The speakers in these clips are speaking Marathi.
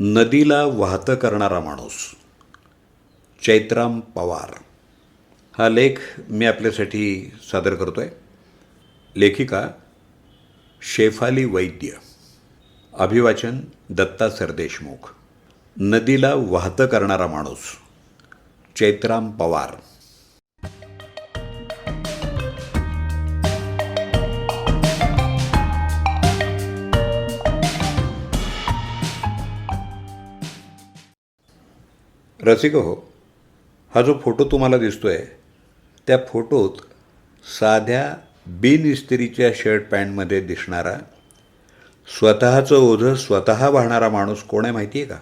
नदीला वाहतं करणारा माणूस. चैत्राम पवार. हा लेख मी आपल्यासाठी सादर करतो आहे लेखिका शेफाली वैद्य. अभिवाचन दत्ता सरदेशमुख. नदीला वाहतं करणारा माणूस. चैत्राम पवार. रसिक हो. हा जो फोटो तुम्हाला दिसतो आहे त्या फोटोत साध्या बिन इस्त्रीच्या शर्ट पॅन्टमध्ये दिसणारा स्वतःचं ओझं स्वतः वाहणारा माणूस कोण आहे माहिती आहे का?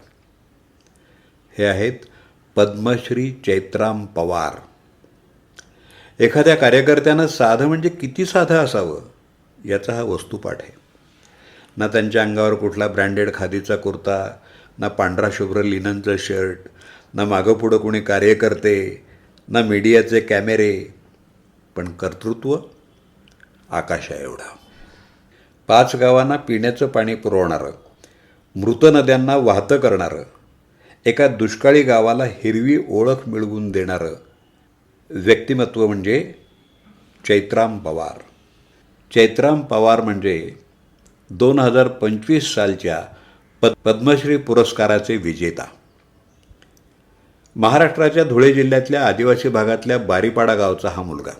हे आहेत पद्मश्री चैत्राम पवार. एखाद्या कार्यकर्त्यानं साधं म्हणजे किती साधं असावं याचा हा वस्तुपाठ आहे. ना त्यांच्या अंगावर कुठला ब्रँडेड खादीचा कुर्ता ना पांढरा शुभ्र लिननचं शर्ट ना मागंपुढं कोणी कार्यकर्ते ना मीडियाचे कॅमेरे पण कर्तृत्व आकाशा एवढा. पाच गावांना पिण्याचं पाणी पुरवणारं मृत नद्यांना वाहतं करणारं एका दुष्काळी गावाला हिरवी ओळख मिळवून देणारं व्यक्तिमत्व म्हणजे चैत्राम पवार. चैत्राम पवार म्हणजे दोन हजार पंचवीस सालच्या पद पद्मश्री पुरस्काराचे विजेता. महाराष्ट्राच्या धुळे जिल्ह्यातल्या आदिवासी भागातल्या बारीपाडा गावचा हा मुलगा.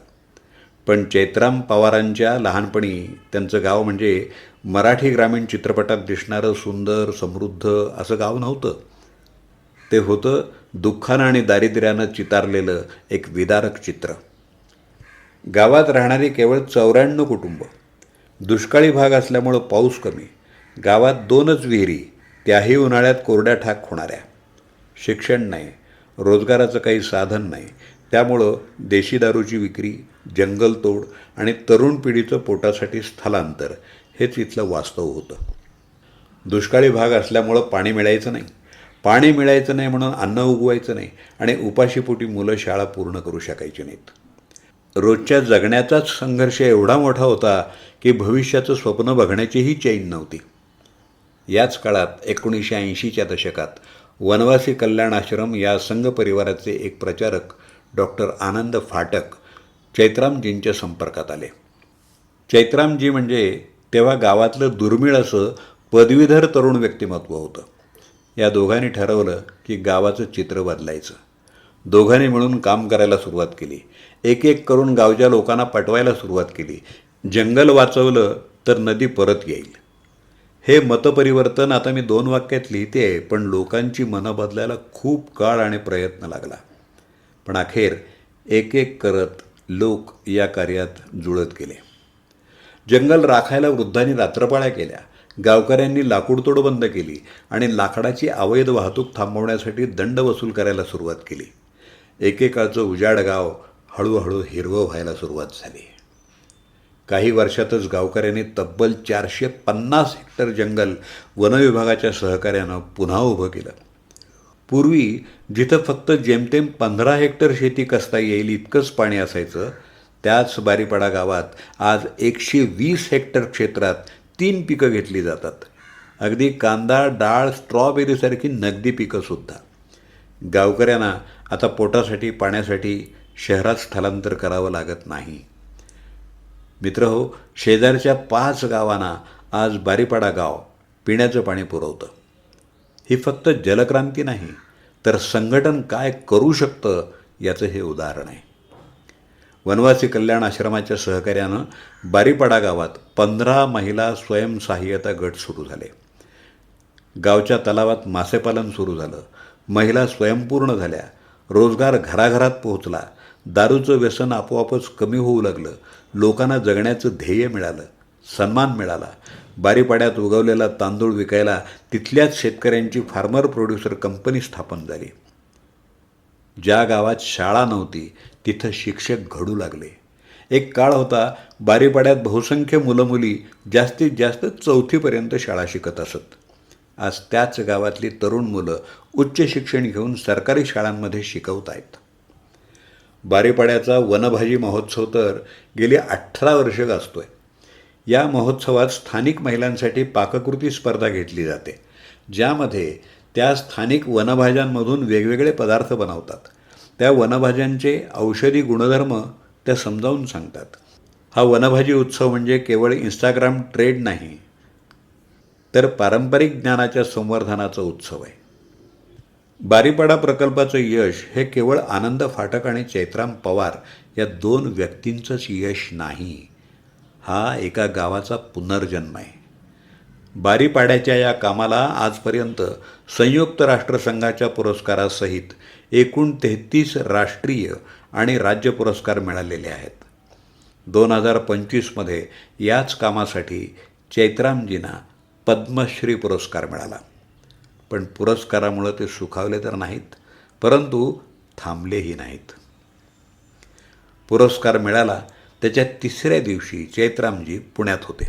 पण चैत्राम पवारांच्या लहानपणी त्यांचं गाव म्हणजे मराठी ग्रामीण चित्रपटात दिसणारं सुंदर समृद्ध असं गाव नव्हतं. ते होतं दुःखानं आणि दारिद्र्यानं चितारलेलं एक विदारक चित्र. गावात राहणारी केवळ चौऱ्याण्णव कुटुंब. दुष्काळी भाग असल्यामुळं पाऊस कमी. गावात दोनच विहिरी. त्याही उन्हाळ्यात कोरड्या ठाक होणाऱ्या. शिक्षण नाही. रोजगाराचं काही साधन नाही. त्यामुळं देशी दारूची विक्री जंगलतोड आणि तरुण पिढीचं पोटासाठी स्थलांतर हेच इथलं वास्तव होतं. दुष्काळी भाग असल्यामुळं पाणी मिळायचं नाही. पाणी मिळायचं नाही म्हणून अन्न उगवायचं नाही आणि उपाशीपोटी मुलं शाळा पूर्ण करू शकायची नाहीत. रोजच्या जगण्याचाच संघर्ष एवढा मोठा होता की भविष्याचं स्वप्न बघण्याचीही चैन नव्हती. याच काळात एकोणीसशे ऐंशीच्या दशकात वनवासी कल्याण आश्रम या संघ परिवाराचे एक प्रचारक डॉक्टर आनंद फाटक चैत्रामजींच्या संपर्कात आले. चैत्रामजी म्हणजे तेव्हा गावातलं दुर्मिळ असं पदवीधर तरुण व्यक्तिमत्व होतं. या दोघांनी ठरवलं की गावाचं चित्र बदलायचं. दोघांनी मिळून काम करायला सुरुवात केली. एक एक करून गावच्या लोकांना पटवायला सुरुवात केली. जंगल वाचवलं तर नदी परत येईल. हे मतपरिवर्तन आता मी दोन वाक्यात लिहिते आहे पण लोकांची मनं बदलायला खूप काळ आणि प्रयत्न लागला. पण अखेर एक एक करत लोक या कार्यात जुळत गेले. जंगल राखायला वृद्धांनी रात्रपाळ्या केल्या. गावकऱ्यांनी लाकूडतोड बंद केली आणि लाकडाची अवैध वाहतूक थांबवण्यासाठी दंड वसूल करायला सुरुवात केली. एकेकाळचं उजाड गाव हळूहळू हिरवं व्हायला सुरुवात झाली. काही वर्षातच गावकऱ्यांनी तब्बल चारशे पन्नास हेक्टर जंगल वनविभागाच्या सहकार्यानं पुन्हा उभं केलं. पूर्वी जिथं फक्त जेमतेम पंधरा हेक्टर शेती कसता येईल इतकंच पाणी असायचं त्याच बारीपाडा गावात आज एकशे वीस हेक्टर क्षेत्रात तीन पिकं घेतली जातात. अगदी कांदा डाळ स्ट्रॉबेरीसारखी नगदी पिकंसुद्धा गावकऱ्यांना आता पोटासाठी पाण्यासाठी शहरात स्थलांतर करावं लागत नाही. मित्र हो शेजारच्या पाच गावांना आज बारीपाडा गाव पिण्याचं पाणी पुरवतं. ही फक्त जलक्रांती नाही तर संघटन काय करू शकतं याचं हे उदाहरण आहे. वनवासी कल्याण आश्रमाच्या सहकार्यानं बारीपाडा गावात पंधरा महिला स्वयंसहाय्यता गट सुरू झाले. गावच्या तलावात मासेपालन सुरू झालं. महिला स्वयंपूर्ण झाल्या. रोजगार घराघरात पोहोचला. दारूचं व्यसन आपोआपच कमी होऊ लागलं. लोकांना जगण्याचं ध्येय मिळालं. सन्मान मिळाला. बारीपाड्यात उगवलेला तांदूळ विकायला तिथल्याच शेतकऱ्यांची फार्मर प्रोड्युसर कंपनी स्थापन झाली. ज्या गावात शाळा नव्हती तिथं शिक्षक घडू लागले. एक काळ होता बारीपाड्यात बहुसंख्य मुलं मुली जास्तीत जास्त चौथीपर्यंत शाळा शिकत असत. आज त्याच गावातली तरुण मुलं उच्च शिक्षण घेऊन सरकारी शाळांमध्ये शिकवत आहेत बारीपाड्याचा वनभाजी महोत्सव तर गेली अठरा वर्ष गाजतोय. या महोत्सवात स्थानिक महिलांसाठी पाककृती स्पर्धा घेतली जाते ज्यामध्ये त्या स्थानिक वनभाज्यांमधून वेगवेगळे पदार्थ बनवतात. त्या वनभाज्यांचे औषधी गुणधर्म त्या समजावून सांगतात. हा वनभाजी उत्सव म्हणजे केवळ इंस्टाग्राम ट्रेड नाही तर पारंपरिक ज्ञानाच्या संवर्धनाचा उत्सव आहे. बारीपाडा प्रकल्पाचं यश हे केवळ आनंद फाटक आणि चैत्राम पवार या दोन व्यक्तींचंच यश नाही. हा एका गावाचा पुनर्जन्म आहे. बारीपाड्याच्या या कामाला आजपर्यंत संयुक्त राष्ट्रसंघाच्या पुरस्कारासहित एकूण तेहतीस राष्ट्रीय आणि राज्य पुरस्कार मिळालेले आहेत. दोन हजार पंचवीसमध्ये याच कामासाठी चैत्रामजींना पद्मश्री पुरस्कार मिळाला. पण पुरस्कारामुळं ते सुखावले तर नाहीत परंतु थांबलेही नाहीत. पुरस्कार मिळाला त्याच्या तिसऱ्या दिवशी चैत्रामजी पुण्यात होते.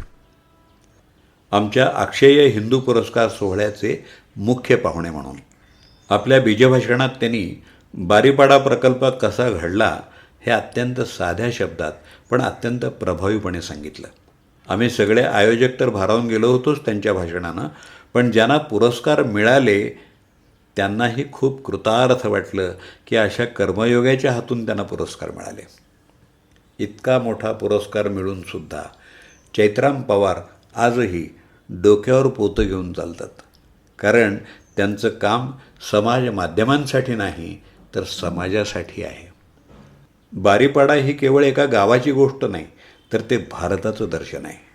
आमच्या अक्षय हिंदू पुरस्कार सोहळ्याचे मुख्य पाहुणे म्हणून. आपल्या बीजभाषणात त्यांनी बारीपाडा प्रकल्प कसा घडला हे अत्यंत साध्या शब्दात पण अत्यंत प्रभावीपणे सांगितलं. आम्ही सगळे आयोजक तर भारावून गेलो होतोच त्यांच्या भाषणानं पण ज्यांना पुरस्कार मिळाले त्यांनाही खूप कृतार्थ वाटलं की अशा कर्मयोगाच्या हातून त्यांना पुरस्कार मिळाले. इतका मोठा पुरस्कार मिळूनसुद्धा चैत्राम पवार आजही डोक्यावर पोतं घेऊन चालतात. कारण त्यांचं काम समाज माध्यमांसाठी नाही तर समाजासाठी आहे. बारीपाडा ही केवळ एका गावाची गोष्ट नाही तर ते भारताचं दर्शन आहे.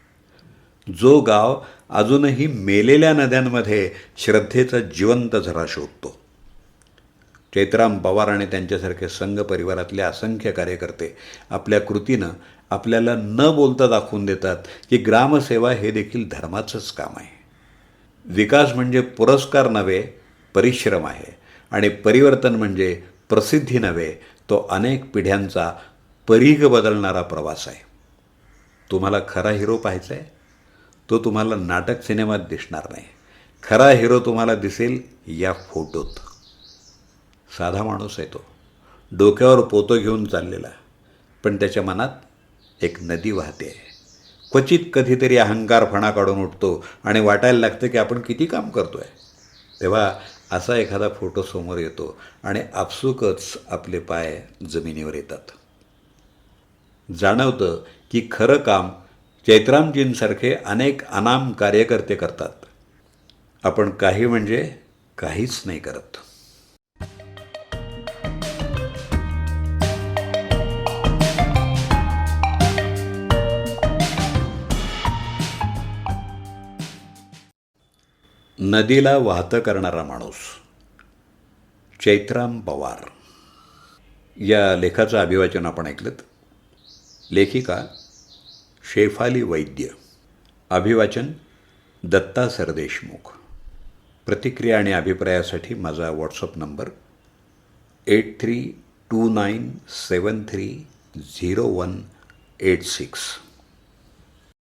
जो गाव अजूनही मेलेल्या नद्यांमध्ये श्रद्धेचा जिवंत झरा शोधतो चैत्राम पवार आणि त्यांच्यासारखे संघ परिवारातले असंख्य कार्यकर्ते आपल्या कृतीनं आपल्याला न बोलता दाखवून देतात की ग्रामसेवा हे देखील धर्माचंच काम आहे. विकास म्हणजे पुरस्कार नव्हे परिश्रम आहे. आणि परिवर्तन म्हणजे प्रसिद्धी नव्हे तो अनेक पिढ्यांचा परीघ बदलणारा प्रवास आहे. तुम्हाला खरा हिरो पाहायचा आहे तो तुम्हाला नाटक सिनेमात दिसणार नाही. खरा हिरो तुम्हाला दिसेल या फोटोत. साधा माणूस आहे तो. डोक्यावर पोतं घेऊन चाललेला. पण त्याच्या मनात एक नदी वाहते. आहे क्वचित कधीतरी अहंकार फणा काढून उठतो आणि वाटायला लागतं की आपण किती काम करतो आहे तेव्हा असा एखादा फोटो समोर येतो आणि आपसुकच आपले पाय जमिनीवर येतात. जाणवतं की खरं काम चैत्रामजींसारखे अनेक अनाम कार्यकर्ते करतात. आपण काही म्हणजे काहीच नाही करत. नदीला वाहतं करणारा माणूस. चैत्राम पवार. या लेखाचं अभिवाचन आपण ऐकलं लेखिका शेफाली वैद्य. अभिवाचन दत्ता सरदेशमुख. प्रतिक्रिया आणि अभिप्रायासाठी माझा WhatsApp number eight three two nine seven three zero one eight six.